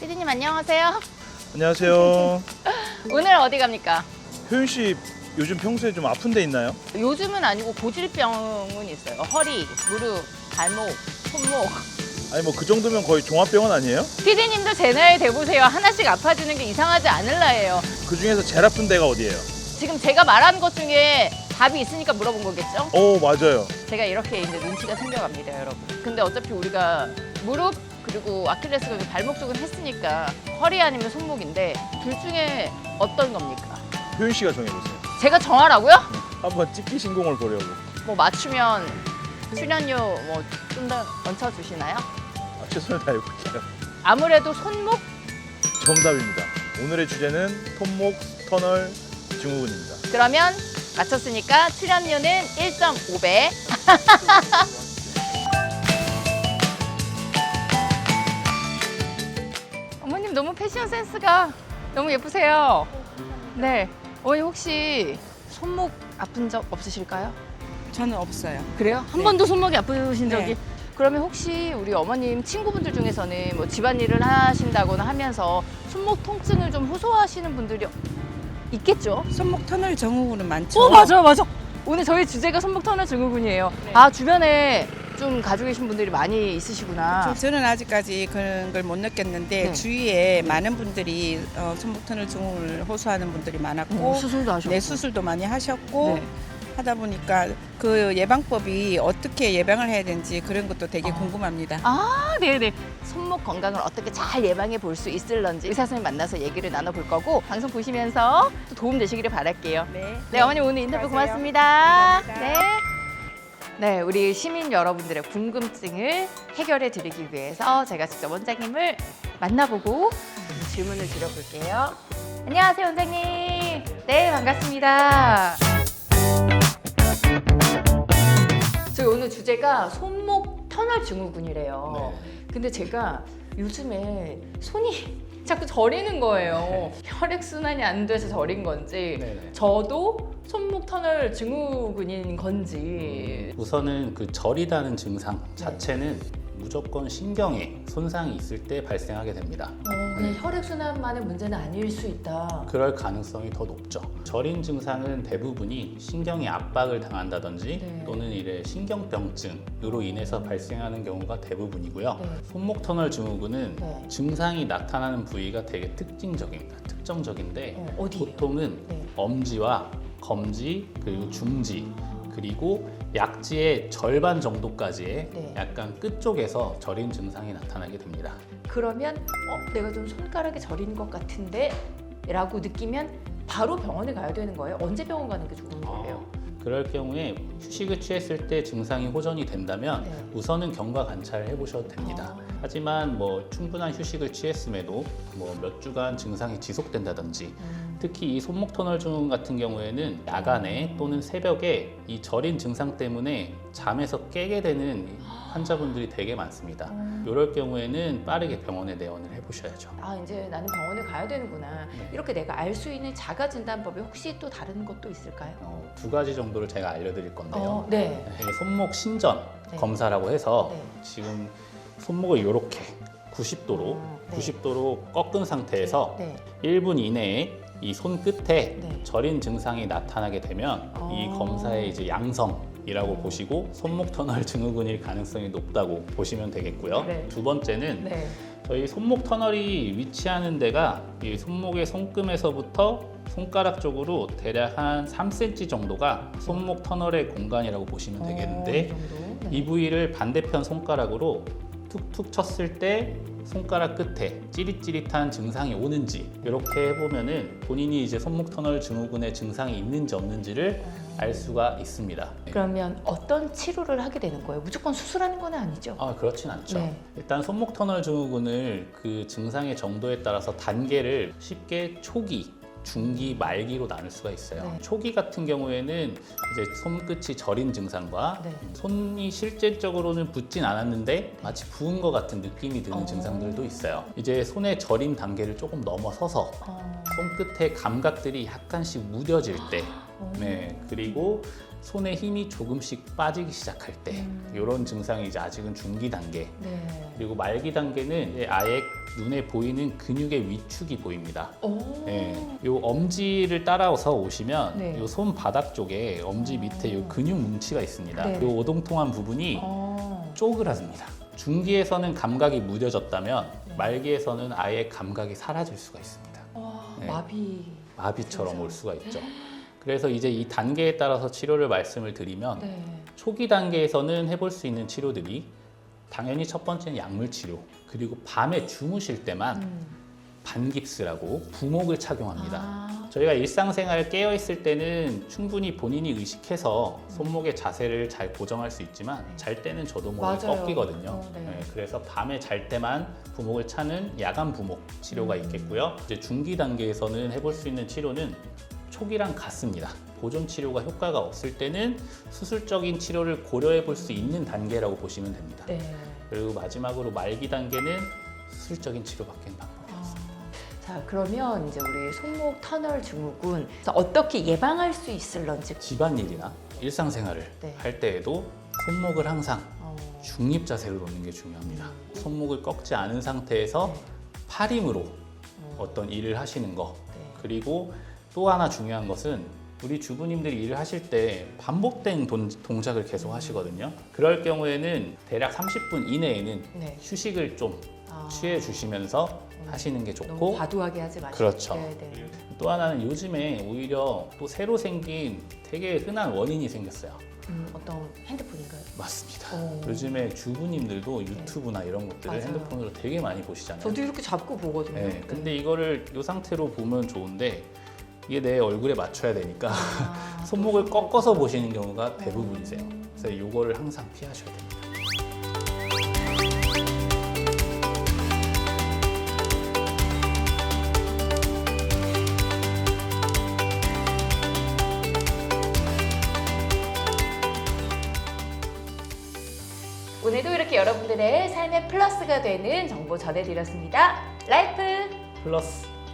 피디님 안녕하세요. 안녕하세요. 오늘 어디 갑니까? 효윤 씨 요즘 평소에 좀 아픈 데 있나요? 요즘은 아니고 고질병은 있어요. 허리, 무릎, 발목, 손목. 아니 뭐 그 정도면 거의 종합병원 아니에요? 피디님도 제 나이 돼보세요. 하나씩 아파지는 게 이상하지 않을라예요. 그 중에서 제일 아픈 데가 어디예요? 지금 제가 말한 것 중에 답이 있으니까 물어본 거겠죠? 오 맞아요. 제가 이렇게 이제 눈치가 생겨갑니다, 여러분. 근데 어차피 우리가 무릎 그리고 아킬레스건 발목 쪽은 했으니까 허리 아니면 손목인데 둘 중에 어떤 겁니까? 효윤 씨가 정해보세요. 제가 정하라고요? 한번 찍기 신공을 보려고. 뭐 맞추면 출연료 뭐 좀 더 얹혀 주시나요? 아, 최선을 다해볼게요. 아무래도 손목 정답입니다. 오늘의 주제는 손목 터널 증후군입니다. 그러면 맞췄으니까 출연료는 1.5배. 센스가 너무 예쁘세요. 네. 어머니 혹시 손목 아픈 적 없으실까요? 저는 없어요. 그래요? 한 네. 번도 손목이 아프신 적이? 네. 그러면 혹시 우리 어머님 친구분들 중에서는 뭐 집안일을 하신다거나 하면서 손목 통증을 좀 호소하시는 분들이 있겠죠? 손목 터널 정후군은 많죠. 어 맞아 맞아. 오늘 저희 주제가 손목 터널 증후군이에요. 네. 아 주변에 좀 가지고 계신 분들이 많이 있으시구나. 저는 아직까지 그런 걸 못 느꼈는데 네. 주위에 많은 분들이 어, 손목 터널 증후군을 호소하는 분들이 많았고 어, 수술도 하셨고. 네 수술도 많이 하셨고 네. 하다 보니까 그 예방법이 어떻게 예방을 해야 되는지 그런 것도 되게 아. 궁금합니다. 아, 네네. 손목 건강을 어떻게 잘 예방해 볼 수 있을런지 의사 선생님 만나서 얘기를 나눠볼 거고 방송 보시면서 또 도움 되시기를 바랄게요. 네. 네, 어머님 오늘 인터뷰. 고맙습니다. 감사합니다. 네. 네, 우리 시민 여러분들의 궁금증을 해결해 드리기 위해서 제가 직접 원장님을 만나보고 질문을 드려볼게요. 안녕하세요, 원장님. 네, 반갑습니다. 저희 오늘 주제가 손목 터널 증후군이래요. 근데 제가 요즘에 손이 자꾸 저리는 거예요. 혈액 순환이 안 돼서 저린 건지 네네. 저도 손목 터널 증후군인 건지 우선은 그 저리다는 증상 자체는 무조건 신경에 손상이 있을 때 발생하게 됩니다. 어, 그냥 혈액 순환만의 문제는 아닐 수 있다. 그럴 가능성이 더 높죠. 저린 증상은 대부분이 신경에 압박을 당한다든지 네. 또는 이래 신경병증으로 인해서 발생하는 경우가 대부분이고요. 네. 손목 터널 증후군은 네. 증상이 나타나는 부위가 되게 특징적입니다. 특정적인데 어, 어디예요? 보통은 네. 엄지와 검지 그리고 중지 그리고 약지의 절반 정도까지의 네. 약간 끝 쪽에서 저린 증상이 나타나게 됩니다. 그러면 어, 내가 좀 손가락에 저린 것 같은데 라고 느끼면 바로 병원에 가야 되는 거예요? 언제 병원 가는 게 좋은 거예요? 그럴 경우에 휴식을 취했을 때 증상이 호전이 된다면 네. 우선은 경과 관찰을 해보셔도 됩니다. 아. 하지만 뭐 충분한 휴식을 취했음에도 뭐 몇 주간 증상이 지속된다든지 음. 특히 이 손목 터널 증후군 같은 경우에는 야간에 또는 새벽에 이 저린 증상 때문에 잠에서 깨게 되는 환자분들이 되게 많습니다. 음. 이럴 경우에는 빠르게 병원에 내원을 해보셔야죠. 아 이제 나는 병원에 가야 되는구나. 네. 이렇게 내가 알 수 있는 자가 진단법이 혹시 또 다른 것도 있을까요? 어, 두 가지 정도를 제가 알려드릴 건데요. 어, 네. 네, 손목 신전 네. 검사라고 해서 네. 지금 손목을 이렇게 90도로 음, 네. 90도로 꺾은 상태에서 네. 1분 이내에 이 손 끝에 네. 저린 증상이 나타나게 되면 이 어. 검사의 이제 양성 이라고 보시고 손목 터널 증후군일 가능성이 높다고 보시면 되겠고요. 네. 두 번째는 네. 저희 손목 터널이 위치하는 데가 이 손목의 손금에서부터 손가락 쪽으로 대략 한 3cm 정도가 손목 터널의 공간이라고 보시면 어, 이 되겠는데 정도. 이 부위를 반대편 손가락으로 툭툭 쳤을 때 손가락 끝에 찌릿찌릿한 증상이 오는지 이렇게 해보면은 본인이 이제 손목 터널 증후군의 증상이 있는지 없는지를 알 수가 있습니다. 그러면 어떤 치료를 하게 되는 거예요? 무조건 수술하는 건 아니죠? 아 그렇진 않죠. 네. 일단 손목 터널 증후군을 그 증상의 정도에 따라서 단계를 쉽게 초기, 중기, 말기로 나눌 수가 있어요. 네. 초기 같은 경우에는 이제 손끝이 저린 증상과 네. 손이 실제적으로는 붓진 않았는데 마치 부은 것 같은 느낌이 드는 어. 증상들도 있어요. 이제 손의 저림 단계를 조금 넘어서서 어. 손끝의 감각들이 약간씩 무뎌질 때, 어. 네 그리고 손에 힘이 조금씩 빠지기 시작할 때 음. 이런 증상이 이제 아직은 중기 단계 네. 그리고 말기 단계는 아예 눈에 보이는 근육의 위축이 보입니다. 오. 네, 요 엄지를 따라서 오시면 네. 요 손 바닥 쪽에 엄지 밑에 요 근육 뭉치가 있습니다. 네. 요 오동통한 부분이 어. 쪼그라듭니다. 중기에서는 감각이 무뎌졌다면 네. 말기에서는 아예 감각이 사라질 수가 있습니다. 와, 네. 마비. 마비처럼 올 수가 있죠. 그래서 이제 이 단계에 따라서 치료를 말씀을 드리면 네. 초기 단계에서는 해볼 수 있는 치료들이 당연히 첫 번째는 약물 치료 그리고 밤에 주무실 때만 음. 반깁스라고 부목을 착용합니다. 아. 저희가 일상생활 깨어 있을 때는 충분히 본인이 의식해서 손목의 자세를 잘 고정할 수 있지만 잘 때는 저도 모르게 맞아요. 꺾이거든요. 어, 네. 네, 그래서 밤에 잘 때만 부목을 차는 야간 부목 치료가 음. 있겠고요. 이제 중기 단계에서는 해볼 수 있는 치료는 초기랑 같습니다. 보존 치료가 효과가 없을 때는 수술적인 치료를 고려해 볼 수 있는 단계라고 보시면 됩니다. 네. 그리고 마지막으로 말기 단계는 수술적인 치료밖에는 방법이 아. 없습니다. 자, 그러면 이제 우리 손목 터널 증후군 어떻게 예방할 수 있을런지. 집안일이나 일상생활을 네. 할 때에도 손목을 항상 어. 중립 자세로 놓는 게 중요합니다. 손목을 꺾지 않은 상태에서 네. 팔힘으로 어. 어떤 일을 하시는 거 네. 그리고 또 하나 중요한 것은 우리 주부님들이 일을 하실 때 반복된 동, 동작을 계속 하시거든요. 그럴 경우에는 대략 30분 이내에는 네. 휴식을 좀 아. 취해 주시면서 음. 하시는 게 너무 좋고 과도하게 하지 마시고. 그렇죠. 네, 네. 또 하나는 요즘에 오히려 또 새로 생긴 되게 흔한 원인이 생겼어요. 음, 어떤 핸드폰인가요? 맞습니다. 오. 요즘에 주부님들도 유튜브나 이런 것들을 맞아요. 핸드폰으로 되게 많이 보시잖아요. 저도 이렇게 잡고 보거든요. 네, 근데 이거를 이 상태로 보면 좋은데 이게 내 얼굴에 맞춰야 되니까 아, 손목을 또 꺾어서 보시는 경우가 대부분이세요. 음. 그래서 이거를 항상 피하셔야 됩니다. 오늘도 이렇게 여러분들의 삶의 플러스가 되는 정보 전해드렸습니다. 라이프 플러스